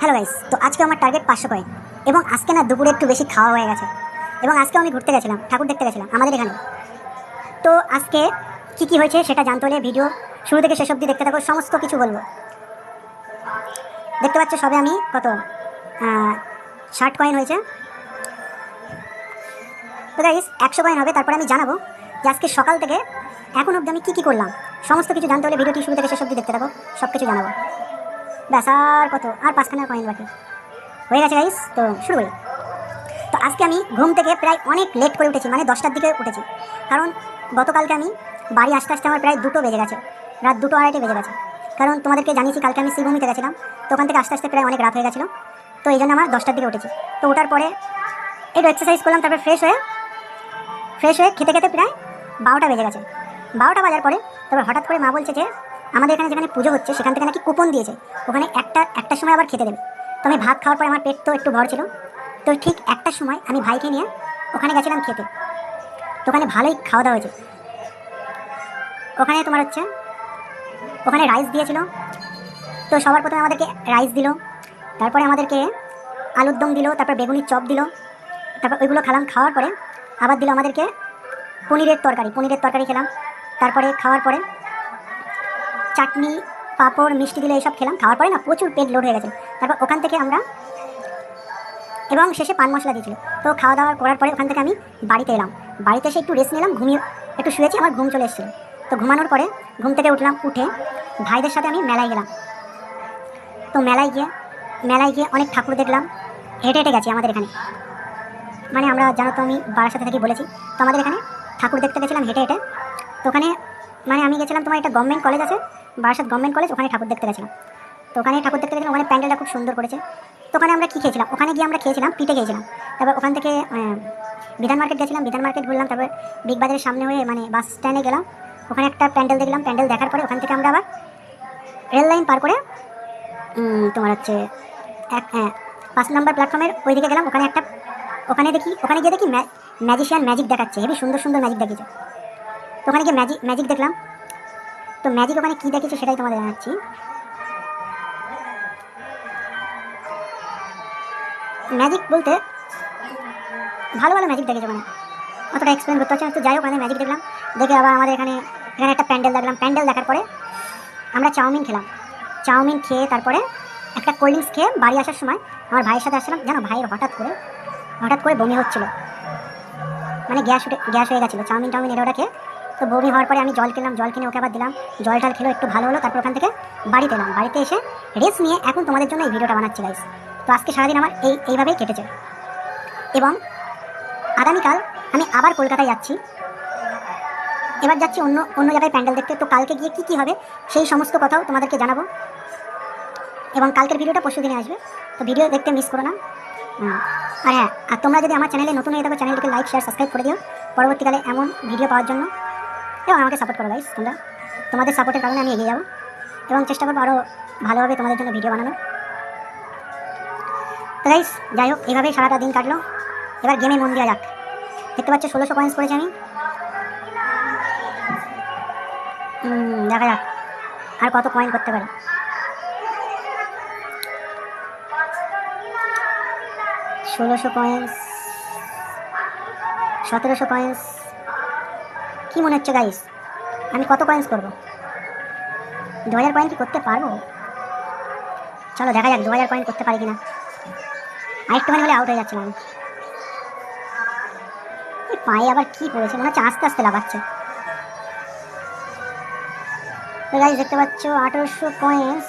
Hello guys তো আজকে আমার টার্গেট পাঁচশো কয়েন এবং আজকে না দুপুরে একটু বেশি খাওয়া হয়ে গেছে। এবং আজকে আমি ঘুরতে গেছিলাম, ঠাকুর দেখতে গেছিলাম, আমাদের এখানে। তো আজকে কি কি হয়েছে সেটা জানতে হলে ভিডিও শুরু থেকে শেষ অবধি দেখতে থাকো, সমস্ত কিছু বলব। দেখতে পাচ্ছ সবে আমি কত ষাট কয়েন হয়েছে। তো গাইস একশো কয়েন হবে, তারপরে আমি জানাব যে আজকে সকাল থেকে এখন অবধি আমি কী কী করলাম। সমস্ত কিছু জানতে হলে ভিডিওটি শুরু থেকে শেষ অবধি দেখতে থাকো সব কিছু জানাব। ব্যাস, আর কত? আর পাঁচখানা কয়েন বাকি। হয়ে গেছে গাইস তো শুরু করি। তো আজকে আমি ঘুম থেকে প্রায় অনেক লেট করে উঠেছি মানে দশটার দিকে উঠেছি। কারণ গতকালকে আমি বাড়ি আসতে আসতে আমার প্রায় দুটো বেজে গেছে, রাত দুটো আড়াইটে বেজে গেছে। কারণ তোমাদেরকে জানিয়েছি, কালকে আমি শ্রীভূমিতে গেছিলাম, তো ওখান থেকে আস্তে আস্তে প্রায় অনেক রাত হয়ে গেছিল। তো এই জন্য আমার দশটার দিকে উঠেছি। তো ওঠার পরে একটু এক্সারসাইজ করলাম, তারপরে ফ্রেশ হয়ে ফ্রেশ হয়ে খেতে খেতে প্রায় বারোটা বেজে গেছে। বারোটা বাজার পরে, তারপর হঠাৎ করে মা বলছে যে আমাদের এখানে যেখানে পুজো হচ্ছে, সেখান থেকে নাকি কুপন দিয়েছে। ওখানে একটা একটার সময় আবার খেতে দেবে। তো আমি ভাত খাওয়ার পরে আমার পেট তো একটু ভর ছিল। তো ঠিক একটার সময় আমি ভাইকে নিয়ে ওখানে গেছিলাম খেতে। তো ওখানে ভালোই খাওয়া দাওয়া হয়েছে। ওখানে তোমার হচ্ছে, ওখানে রাইস দিয়েছিল। তো সবার প্রথমে আমাদেরকে রাইস দিল। তারপরে আমাদেরকে আলুর দম দিল, তারপর বেগুনির চপ দিল। তারপর ওইগুলো খেলাম, খাওয়ার পরে আবার দিল আমাদেরকে পনিরের তরকারি। পনিরের তরকারি খেলাম। তারপরে খাওয়ার পরে চাটনি, পাঁপড় মিষ্টি দিলে এইসব খেলাম। খাওয়ার পরে না প্রচুর পেট লোড হয়ে গেছে। তারপর ওখান থেকে আমরা এবং শেষে পান মশলা দিয়েছিল। তো খাওয়া দাওয়া করার পরে ওখান থেকে আমি বাড়িতে এলাম। বাড়িতে এসে একটু রেস্ট নিলাম, ঘুমিয়ে একটু শুয়েছি, আমার ঘুম চলে এসেছিল। তো ঘুমানোর পরে ঘুম থেকে উঠলাম, উঠে ভাইদের সাথে আমি মেলায় গেলাম। তো মেলায় গিয়ে মেলায় গিয়ে অনেক ঠাকুর দেখলাম। হেঁটে হেঁটে গেছি আমাদের এখানে। মানে আমরা জানো তো আমি বাড়ার সাথে থেকে বলেছি, তো আমাদের এখানে ঠাকুর দেখতে গেছিলাম হেঁটে হেঁটে। তো ওখানে মানে আমি গেছিলাম তোমার একটা গভর্নমেন্ট কলেজ আছে বারাসাত গভর্নমেন্ট কলেজ ওখানে ঠাকুর দেখতে গেছিলাম। তো ওখানে ঠাকুর দেখতে গেছিলাম ওখানে প্যান্ডেলটা খুব সুন্দর করেছে। তো ওখানে আমরা কী খেয়েছিলাম? ওখানে গিয়ে আমরা খেয়েছিলাম পিঠে খেয়েছিলাম। তারপর ওখান থেকে বিধান মার্কেট গেছিলাম বিধান মার্কেট ঘুরলাম তারপর বিগ বাজারের সামনে হয়ে মানে বাস স্ট্যান্ডে গেলাম। ওখানে একটা প্যান্ডেল দেখলাম প্যান্ডেল দেখার পরে ওখান থেকে আমরা আবার রেল লাইন পার করে তোমার হচ্ছে এক হ্যাঁ, পাঁচ নম্বর প্ল্যাটফর্মের ওইদিকে গেলাম। ওখানে একটা ওখানে দেখি ওখানে গিয়ে দেখি ম্যাজিশিয়ান ম্যাজিক দেখাচ্ছে হেবি সুন্দর সুন্দর ম্যাজিক দেখিয়েছে। তো ওখানে গিয়ে ম্যাজিক ম্যাজিক দেখলাম। তো ম্যাজিক ওখানে কী দেখেছে সেটাই তোমাদের জানাচ্ছি ম্যাজিক বলতে ভালো ভালো ম্যাজিক দেখেছে ওখানে। অতটা এক্সপ্লেন করতে হচ্ছে তো যাই হোক ম্যাজিক দেখলাম। দেখে আবার আমাদের এখানে এখানে একটা প্যান্ডেল দেখলাম। প্যান্ডেল দেখার পরে আমরা চাউমিন খেলাম। চাউমিন খেয়ে তারপরে একটা কোল্ড ড্রিঙ্কস খেয়ে বাড়ি আসার সময় আমার ভাইয়ের সাথে আসছিলাম। জানো ভাইয়ের হঠাৎ করে হঠাৎ করে বমি হচ্ছিল। মানে গ্যাস উঠে, গ্যাস হয়ে গেছিল। চাউমিন টাউমিন এটা ওটা খেয়ে তো বমি হওয়ার পরে আমি জল কিনলাম, জল কিনে ওকে আবার দিলাম। জল টল খেলো, একটু ভালো হলো, তারপর ওখান থেকে বাড়িতে এলাম। বাড়িতে এসে রেস্ট নিয়ে এখন তোমাদের জন্য এই ভিডিওটা বানাচ্ছি গাইস তো আজকে সারাদিন আমার এই, এইভাবেই কেটেছে। এবং আগামীকাল আমি আবার কলকাতায় যাচ্ছি। এবার যাচ্ছি অন্য অন্য জায়গায় প্যান্ডেল দেখতে। তো কালকে গিয়ে কী কী হবে সেই সমস্ত কথাও তোমাদেরকে জানাব। এবং কালকের ভিডিওটা পরশু দিনে আসবে। তো ভিডিও দেখতে মিস করো না। আর হ্যাঁ আর তোমরা যদি আমার চ্যানেলে নতুন হয়ে থাকো চ্যানেলটিকে লাইক শেয়ার সাবস্ক্রাইব করে দিও। পরবর্তীকালে এমন ভিডিও পাওয়ার জন্য। এবং আমাকে সাপোর্ট করো গাইস তোমরা। তোমাদের সাপোর্টের কারণে আমি এগিয়ে যাব। এবং চেষ্টা করব আরও ভালোভাবে তোমাদের জন্য ভিডিও বানানোর। তো গাইস যাই হোক, এইভাবেই সারাটা দিন কাটলো। এবার গেমে মন দেওয়া যাক। দেখতে পাচ্ছ, ষোলোশো পয়েন্টস করেছি আমি। দেখা যাক, আর কত পয়েন্ট করতে পারি। ষোলোশো কয়েন্স সতেরোশো কয়েন্স কি মনে হচ্ছে গাইস আমি কত কয়েন্স করব? দু হাজার কয়েন কি করতে পারব? চলো, দেখা যাক দু হাজার কয়েন করতে পারি কিনা। আরেকটুখানি হলে আউট হয়ে যাচ্ছিলাম পায়ে আবার কি পড়েছে? মনে হচ্ছে আস্তে আস্তে লাগাচ্ছে গাইস দেখতে পাচ্ছ, আঠেরোশো কয়েন্স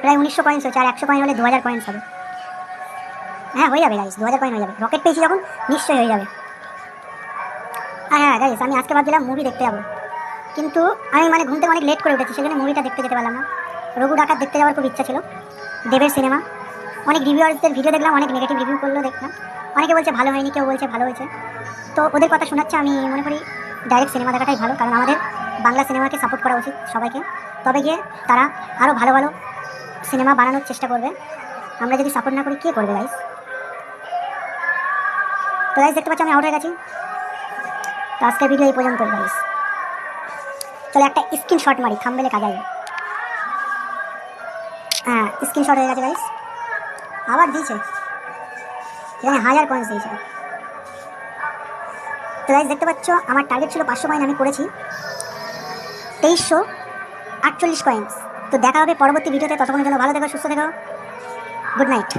প্রায় উনিশশো কয়েন্স হচ্ছে আর একশো কয়েন হলে দু হাজার কয়েন্স হবে। হ্যাঁ হয়ে যাবে গাইস দু হাজার কয়েন হয়ে যাবে। রকেট পেয়েছি যখন, নিশ্চয়ই হয়ে যাবে। আর হ্যাঁ গাইস আমি আজকে ভাবছিলাম মুভি দেখতে যাব। কিন্তু আমি মানে ঘুম থেকে অনেক লেট করে উঠেছি সেখানে মুভিটা দেখতে যেতে পারলাম না। রঘু ডাকাত দেখতে যাওয়ার খুব ইচ্ছা ছিল। দেবের সিনেমা অনেক রিভিউয়ার্সদের ভিডিও দেখলাম, অনেক নেগেটিভ রিভিউ করলেও দেখলাম। অনেকে বলছে ভালো হয়নি, কেউ বলছে ভালো হয়েছে। তো ওদের কথা শোনাচ্ছে, আমি মনে করি ডাইরেক্ট সিনেমা দেখাটাই ভালো, কারণ আমাদের বাংলা সিনেমাকে সাপোর্ট করা উচিত সবাইকে। তবে গিয়ে তারা আরও ভালো ভালো সিনেমা বানানোর চেষ্টা করবে। আমরা যদি সাপোর্ট না করি, কে করবে গাইস তো গাইস দেখতে পাচ্ছি, আমি আউট হয়ে গেছি। তো আজকের ভিডিও এই পর্যন্ত গাইস চলো একটা স্ক্রিনশট মারি থামবেলে কাজে আসবে। স্ক্রিনশট হয়ে গেছে গাইস আবার দিয়েছে। এখানে হাজার কয়েন্স দিয়েছে। তো গাইস দেখতে পাচ্ছ, আমার টার্গেট ছিল পাঁচশো কয়েন আমি করেছি। তেইশশো আটচল্লিশ কয়েন্স তো দেখা হবে পরবর্তী ভিডিওতে ততক্ষণের জন্য ভালো থেকো, সুস্থ থেকো। Good night